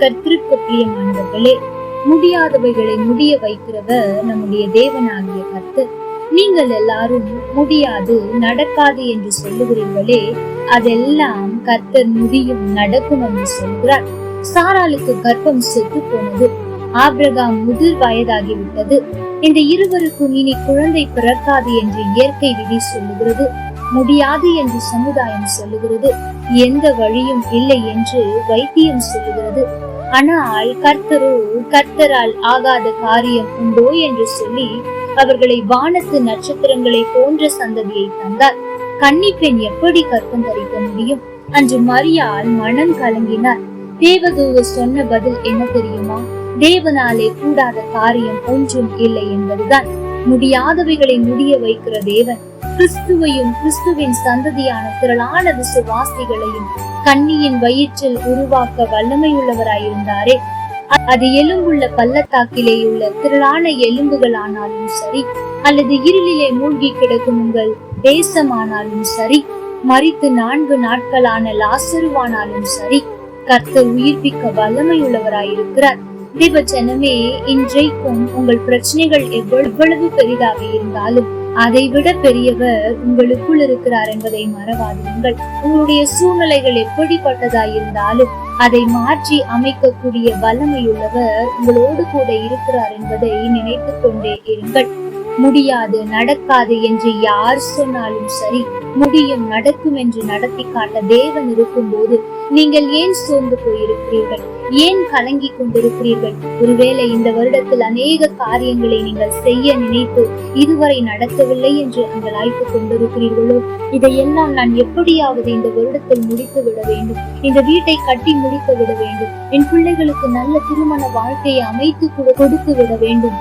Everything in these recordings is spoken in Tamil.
கர்த்தருக்கு பிரியமானவர்களே முடியாதவைகளை முடிய வைக்கிறவர் நம்முடைய தேவனாகிய கர்த்தர். நீங்கள் எல்லாரும் முடியாது நடக்காது என்று சொல்லுகிறீர்களே அதெல்லாம் கர்த்தர் முடியும் நடக்கும் என்று சொல்கிறார். சாராளுக்கு கர்ப்பம் செத்து போனது. ஆபிரகாம் முதிர் வயதாகிவிட்டது. இந்த இருவருக்கும் இனி குழந்தை பிறக்காது என்று இயற்கை விதி சொல்லுகிறது. முடியாது என்று சமுதாயம் சொல்லுகிறது. எந்த வழியும் இல்லை என்று வைத்தியம் சொல்லுகிறது. ஆனால் கர்த்தரோ கர்த்தரால் ஆகாத காரியம் உண்டோ என்று சொல்லி அவர்களை வானத்து நட்சத்திரங்களை போன்ற சந்ததியை தந்தார். கன்னி பெண் எப்படி கற்பம் தரிக்க முடியும்? அன்று மரியால் மனம் கலங்கினார். தேவதூத சொன்ன பதில் என்ன தெரியுமா? தேவனாலே கூடாத காரியம் ஒன்றும் இல்லை என்பதுதான். முடியாதவைகளை முடிய வைக்கிற தேவன் கிறிஸ்துவையும் கிறிஸ்துவின் சந்ததியான திரளான விசுவாசிகளையும் கண்ணியின் வயிற்றில் உருவாக்க வல்லமையுள்ளவராயிருந்தாரே. அது எலும்புள்ள பள்ளத்தாக்கிலே உள்ள திரளான எலும்புகள் ஆனாலும் சரி அல்லது இருளிலே மூழ்கி கிடக்கும் உங்கள் தேசமானாலும் சரி மறித்து நான்கு நாட்களான லாசருவானாலும் சரி கர்த்தர் உயிர்ப்பிக்க வல்லமையுள்ளவராயிருக்கிறார். தேவச்சனமே இன்றைக்கும் உங்கள் பிரச்சனைகள் எவ்வளவு எவ்வளவு பெரிதாக இருந்தாலும் அதைவிட பெரியவர் உங்களுக்குள் இருக்கிறார் என்பதை மறவாதீர்கள் உங்களுடைய சூழ்நிலைகள் எப்படிப்பட்டதாய் இருந்தாலும் அதை மாற்றி அமைக்கக்கூடிய வல்லமையுள்ளவர் உங்களோடு கூட இருக்கிறார் என்பதை நினைத்து கொண்டே இருங்கள். முடியாது நடக்காது என்று யார் சொன்னாலும் சரி முடியும் நடக்கும் என்று நடத்தி காட்ட தேவன் இருக்கும்போது நீங்கள் ஏன் சோர்ந்து போயிருக்கிறீர்கள்? ஏன் கலங்கி கொண்டிருக்கிறீர்கள்? ஒருவேளை இந்த வருடத்தில் அநேக காரியங்களை நீங்கள் செய்ய நினைத்து இதுவரை நடக்கவில்லை என்று அங்கலாய்த்து கொண்டிருக்கிறீர்களோ? இதையெல்லாம் நான் எப்படியாவது இந்த வருடத்தில் முடித்து விட வேண்டும். இந்த வீட்டை கட்டி முடித்து விட வேண்டும். என் பிள்ளைகளுக்கு நல்ல திருமண வாழ்க்கையை அமைத்து கொடுத்து விட வேண்டும்.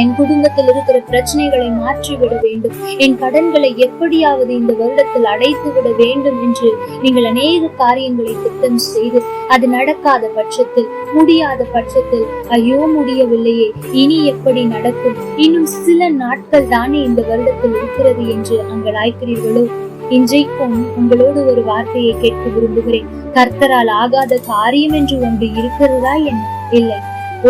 என் குடும்பத்தில் இருக்கிற பிரச்சனைகளை மாற்றி விட வேண்டும். என் கடன்களை எப்படியாவது இந்த வருடத்தில் அடைத்து விட வேண்டும் என்று நீங்கள் அநேக காரியங்களை திட்டம் செய்து அது நடக்காத பட்சத்தில் முடியாத பட்சத்தில் ஐயோ முடியவில்லையே இனி எப்படி நடக்கும்? இன்னும் சில நாட்கள் தானே இந்த வருடத்தில் இருக்கிறது என்று அங்கலாய்க்கிறீர்களோ இன்றைக்கும் உங்களோடு ஒரு வார்த்தையை கேட்க விரும்புகிறேன். கர்த்தரால் ஆகாத காரியம் என்று ஒன்று இருக்கிறதா என்ன? இல்லை.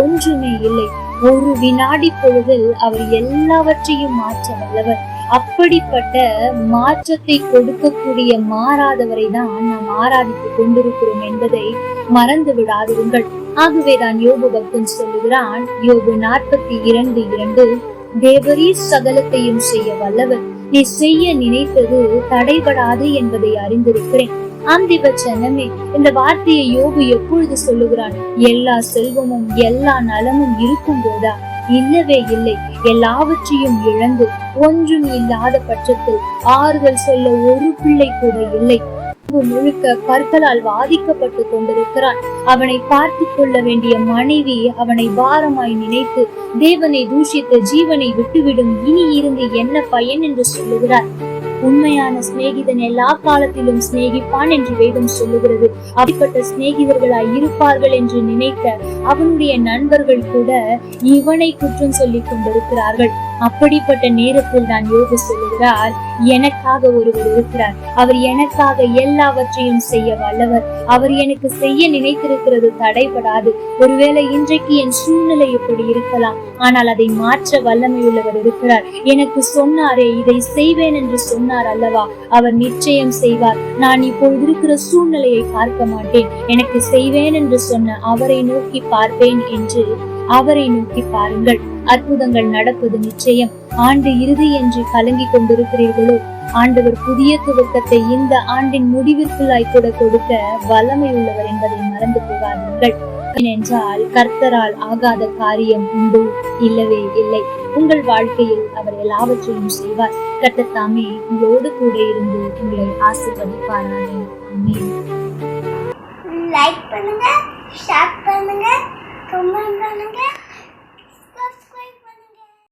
ஒன்றுமே இல்லை. ஒரு வினாடி பொழுதில் அவர் எல்லாவற்றையும் மாற்ற வல்லவர். அப்படிப்பட்ட மாற்றத்தை கொடுக்கக்கூடிய மாறாதவரை தான் நாம் ஆராதித்துக் கொண்டிருக்கிறோம் என்பதை மறந்து விடாதிருங்கள். ஆகவேதான் யோபு பக்தன் சொல்லுகிறான் யோபு நாற்பத்தி இரண்டு இரண்டு தேவரீர் சகலத்தையும் செய்ய வல்லவர். நீ செய்ய நினைத்தது தடைபடாது என்பதை அறிந்திருக்கிறேன். ஆந்திவ ஜனமே இந்த வார்த்தையை யோபு எப்பொழுது சொல்லுகிறான்? எல்லா செல்வமும் எல்லா நலமும் இருக்கும் போதா இல்லவே இல்லை. எல்லாவற்றையும் இழந்து ஒன்றும் இல்லாத பட்சத்தில் ஆறுதல் சொல்ல ஒரு பிள்ளை கூட இல்லை. முழுக்க கற்களால் வாதிக்கப்பட்டு கொண்டிருக்கிறான். அவனை பார்த்து கொள்ள வேண்டிய மனைவி அவனை பாரமாய் நினைத்து தேவனை தூஷித்த ஜீவனை விட்டுவிடும். இனி இருந்து என்ன பயன்? என்று சொல்லுகிறார். உண்மையான சிநேகிதன் எல்லா காலத்திலும் சிநேகிப்பான் என்று வேதம் சொல்லுகிறது. அப்படிப்பட்ட சிநேகிதர்களாய் இருப்பார்கள் என்று நினைத்த அவனுடைய நண்பர்கள் கூட இவனை குற்றம் சொல்லிக் கொண்டிருக்கிறார்கள். அப்படிப்பட்ட நேரத்தில் தான் யோகு சொல்லுகிறார் எனக்காக ஒருவர் இருக்கிறார். அவர் எனக்காக எல்லாவற்றையும் செய்ய வல்லவர். அவர் எனக்கு செய்ய நினைத்திருக்கிறது தடைபடாது. ஒருவேளை இன்றைக்கு என் சூழ்நிலை இப்படி இருக்கலாம். ஆனால் அதை மாற்ற வல்லமையுள்ளவர் இருக்கிறார். எனக்கு சொன்னாரே இதை செய்வேன் என்று சொன்னார் அல்லவா? அவர் நிச்சயம் செய்வார். நான் இப்பொழுது இருக்கிற சூழ்நிலையை பார்க்க மாட்டேன். எனக்கு செய்வேன் என்று சொன்ன அவரை நோக்கி பார்ப்பேன் என்று அவரை நோக்கி பாருங்கள். அற்புதங்கள் நடப்பது நிச்சயம். ஆண்டு இறுதி என்று கலங்கி கொண்டிருக்கிறீர்களோ? ஆண்டவர் புதிய துவக்கத்தை இந்த ஆண்டின் முடிவிற்குள்ளாய் கூட கொடுக்க வல்லமை உள்ளவர் என்பதை மறந்து போகாதீர்கள். ஏனென்றால் கர்த்தரால் ஆகாத காரியம் உண்டு இல்லவே இல்லை. உங்கள் வாழ்க்கையில் அவர் எல்லாவற்றையும் செய்வார். கர்த்தர் தாமே உங்களோடு கூட இருந்து உங்களை ஆசீர்வதிப்பாராக. ஆமென்.